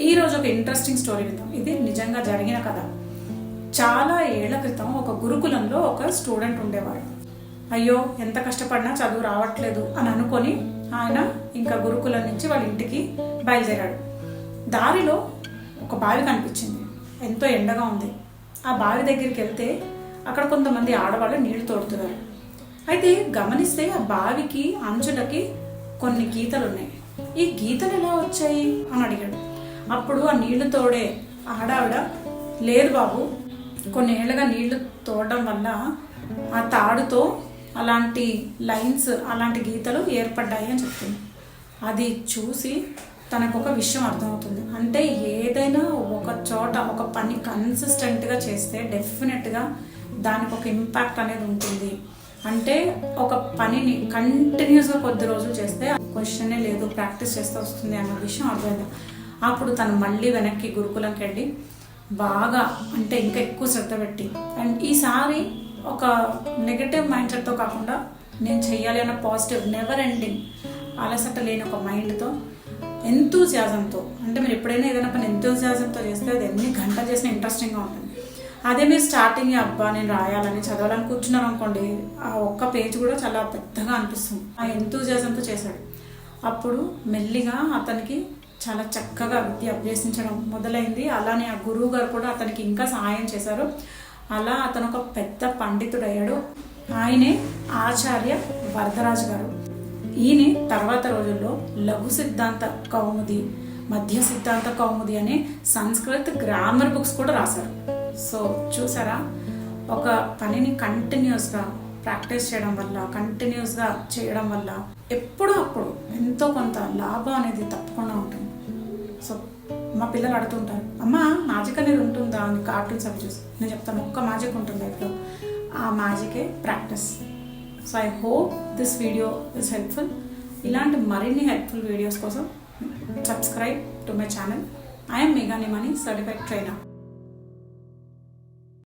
ఈ రోజు ఒక ఇంట్రెస్టింగ్ స్టోరీ విందాం. ఇది నిజంగా జరిగిన కథ. చాలా ఏళ్ళ క్రితం ఒక గురుకులంలో ఒక స్టూడెంట్ ఉండేవాడు. అయ్యో ఎంత కష్టపడినా చదువు రావట్లేదు అని అనుకొని ఆయన ఇంకా గురుకులం నుంచి వాళ్ళ ఇంటికి బయలుదేరాడు. దారిలో ఒక బావి కనిపించింది. ఎంతో ఎండగా ఉంది. ఆ బావి దగ్గరికి వెళ్తే అక్కడ కొంతమంది ఆడవాళ్ళు నీళ్ళు తోడుతున్నారు. అయితే గమనిస్తే ఆ బావికి అంచులకి కొన్ని గీతలు ఉన్నాయి ఈ గీతలు ఎలా వచ్చాయి? అని అడిగాడు. అప్పుడు ఆ నీళ్ళు తోడే ఆడావిడ లేదు బాబు కొన్ని నీళ్ళు తోడడం వల్ల ఆ తాడుతో అలాంటి లైన్స్ అలాంటి గీతలు ఏర్పడ్డాయి అని చెప్తుంది అది చూసి తనకు ఒక విషయం అర్థమవుతుంది. అంటే ఏదైనా ఒక చోట ఒక పని కన్సిస్టెంట్గా చేస్తే డెఫినెట్గా దానికి ఒక ఇంపాక్ట్ అనేది ఉంటుంది. అంటే ఒక పనిని కంటిన్యూస్గా కొద్ది రోజులు చేస్తే క్వశ్చనే లేదు ప్రాక్టీస్ చేస్తే వస్తుంది అన్న విషయం అర్థమైంది. అప్పుడు తను మళ్ళీ వెనక్కి గురుకులంకి వెళ్ళి బాగా అంటే ఇంకా ఎక్కువ శ్రద్ధ పెట్టి. అండ్ ఈసారి ఒక నెగటివ్ మైండ్ సెట్తో కాకుండా నేను చెయ్యాలి అన్న పాజిటివ్ నెవర్ ఎండింగ్ అలసట లేని ఒక మైండ్తో ఎంతూజియాజంతో అంటే మీరు ఎప్పుడైనా ఏదైనా పని ఎంతూజియాజంతో చేస్తే అది ఎన్ని గంటలు చేసినా ఇంట్రెస్టింగ్గా ఉంటుంది. అదే మీరు స్టార్టింగ్ అబ్బా నేను రాయాలని చదవాలని కూర్చున్నారు అనుకోండి ఆ ఒక్క పేజ్ కూడా చాలా పెద్దగా అనిపిస్తుంది. ఆ ఎంతూజియాజంతో చేశాడు. అప్పుడు మెల్లిగా అతనికి చాలా చక్కగా విద్య అభ్యసించడం మొదలైంది. అలానే ఆ గురువు గారు కూడా అతనికి ఇంకా సహాయం చేశారు. అలా అతను ఒక పెద్ద పండితుడయ్యాడు. ఆయనే ఆచార్య వరదరాజు గారు. ఈయన తర్వాత రోజుల్లో లఘు సిద్ధాంత కౌముది మధ్య సిద్ధాంత కౌముది అనే సంస్కృత్ గ్రామర్ బుక్స్ కూడా రాశారు. సో చూసారా? ఒక పనిని కంటిన్యూస్గా ప్రాక్టీస్ చేయడం వల్ల కంటిన్యూస్గా చేయడం వల్ల ఎప్పుడో అప్పుడు ఎంతో కొంత లాభం సో మా పిల్లలు అడుగుతుంటారు అమ్మ మ్యాజిక్ అనేది ఉంటుందా? అని కార్టూన్స్ అవి చూసి. నేను చెప్తాను ఒక్క మ్యాజిక్ ఉంటుంది లైఫ్లో ఆ మ్యాజికే practice so I hope this video is helpful ఇలాంటి మరిన్ని హెల్ప్ఫుల్ వీడియోస్ కోసం subscribe to my channel I'm మేఘాని Mani certified trainer